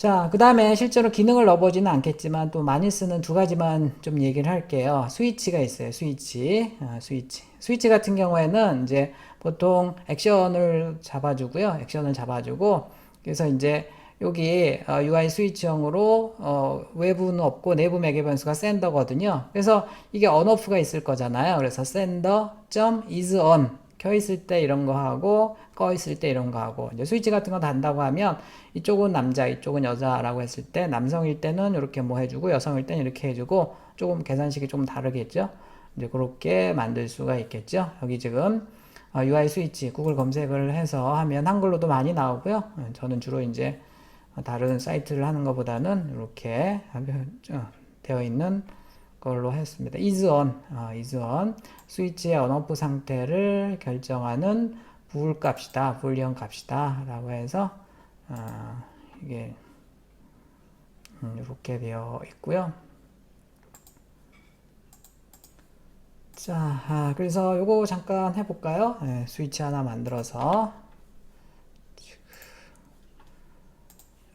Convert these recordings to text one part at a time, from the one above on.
자, 그 다음에 실제로 기능을 넣어보지는 않겠지만 또 많이 쓰는 두 가지만 좀 얘기를 할게요. 스위치가 있어요. 스위치. 아, 스위치. 스위치 같은 경우에는 이제 보통 액션을 잡아주고요. 액션을 잡아주고 그래서 이제 여기 어, UI 스위치형으로 어, 외부는 없고 내부 매개 변수가 sender거든요. 그래서 이게 onOff가 있을 거잖아요. 그래서 sender is on 켜 있을 때 이런 거 하고 꺼 있을 때 이런 거 하고 이제 스위치 같은 거 단다고 하면 이쪽은 남자 이쪽은 여자라고 했을 때 남성일 때는 이렇게 뭐 해주고 여성일 때는 이렇게 해주고 조금 계산식이 좀 다르겠죠. 이제 그렇게 만들 수가 있겠죠. 여기 지금 어, UI 스위치 구글 검색을 해서 하면 한글로도 많이 나오고요. 어, 저는 주로 이제 다른 사이트를 하는 것보다는 이렇게 어, 되어 있는 걸로 했습니다. is on, 어, is on 스위치의 언오프 상태를 결정하는 부울 값이다, 불리언 값이다 라고 해서 어, 이게 음, 이렇게 되어 있고요. 자, 아, 그래서 요거 잠깐 해볼까요? 네, 스위치 하나 만들어서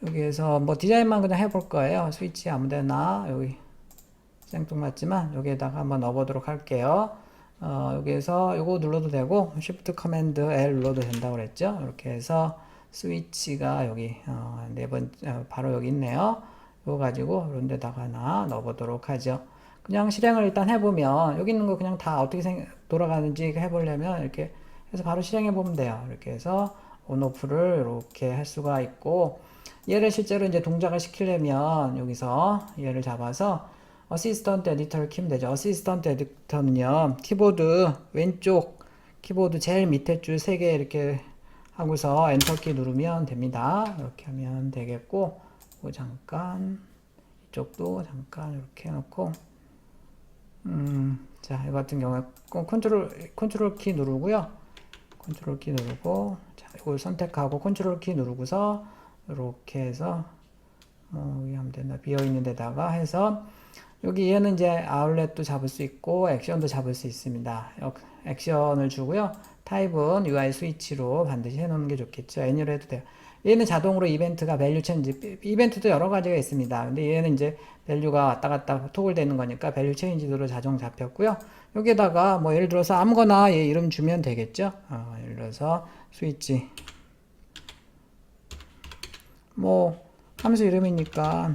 여기에서 뭐 디자인만 그냥 해볼 거예요. 스위치 아무데나 여기 생뚱맞지만 여기에다가 한번 넣어보도록 할게요. 어, 여기에서 요거 눌러도 되고 Shift Command L 눌러도 된다고 그랬죠. 이렇게 해서 스위치가 여기 어, 네번 어, 바로 여기 있네요. 이거 가지고 이런 데다가 하나 넣어보도록 하죠. 그냥 실행을 일단 해보면 여기 있는 거 그냥 다 어떻게 생, 돌아가는지 해보려면 이렇게 해서 바로 실행해 보면 돼요. 이렇게 해서 온오프를 이렇게 할 수가 있고 얘를 실제로 이제 동작을 시키려면 여기서 얘를 잡아서 어시스턴트 에디터를 키면 되죠. 어시스턴트 에디터는요, 키보드 왼쪽 키보드 제일 밑에 줄 세 개 이렇게 하고서 엔터키 누르면 됩니다. 이렇게 하면 되겠고, 뭐 잠깐 이쪽도 잠깐 이렇게 해놓고, 음, 자, 이 같은 경우에 컨트롤 컨트롤 키 누르고요. 컨트롤 키 누르고, 자, 이걸 선택하고 컨트롤 키 누르고서 이렇게 해서 어, 여기 하면 되나 비어 있는 데다가 해서 여기 얘는 이제 아울렛도 잡을 수 있고 액션도 잡을 수 있습니다. 액션을 주고요. 타입은 UI 스위치로 반드시 해놓는 게 좋겠죠. 애니로 해도 돼요. 얘는 자동으로 이벤트가 밸류 체인지 이벤트도 여러 가지가 있습니다. 근데 얘는 이제 밸류가 왔다 갔다 토글 되는 거니까 밸류 체인지로 자동 잡혔고요. 여기에다가 뭐 예를 들어서 아무거나 얘 이름 주면 되겠죠. 어, 예를 들어서 스위치 뭐 함수 이름이니까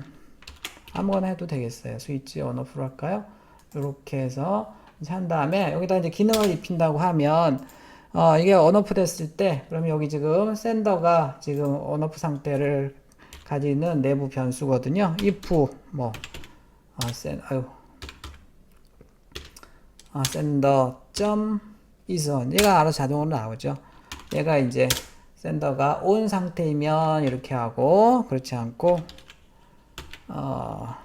아무거나 해도 되겠어요. 스위치 언어프로 할까요? 이렇게 해서 한 다음에 여기다 이제 기능을 입힌다고 하면 어, 이게 언어프 됐을 때 그러면 여기 지금 샌더가 지금 언어프 상태를 가지는 내부 변수거든요. if 뭐 아, 샌 아유 아, 샌더 점 이선 얘가 알아서 자동으로 나오죠. 얘가 이제 샌더가 온 상태이면 이렇게 하고 그렇지 않고 어,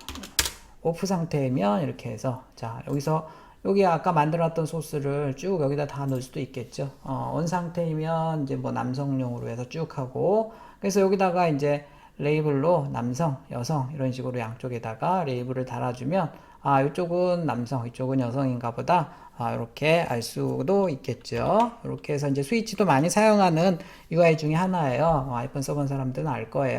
오프 상태이면 이렇게 해서 자 여기서 여기 아까 만들었던 소스를 쭉 여기다 다 넣을 수도 있겠죠. 어, 온 상태이면 이제 뭐 남성용으로 해서 쭉 하고 그래서 여기다가 이제 레이블로 남성, 여성 이런 식으로 양쪽에다가 레이블을 달아주면 아 이쪽은 남성, 이쪽은 여성인가 보다 아, 이렇게 알 수도 있겠죠. 이렇게 해서 이제 스위치도 많이 사용하는 UI 중에 하나예요. 어, 아이폰 써본 사람들은 알 거예요.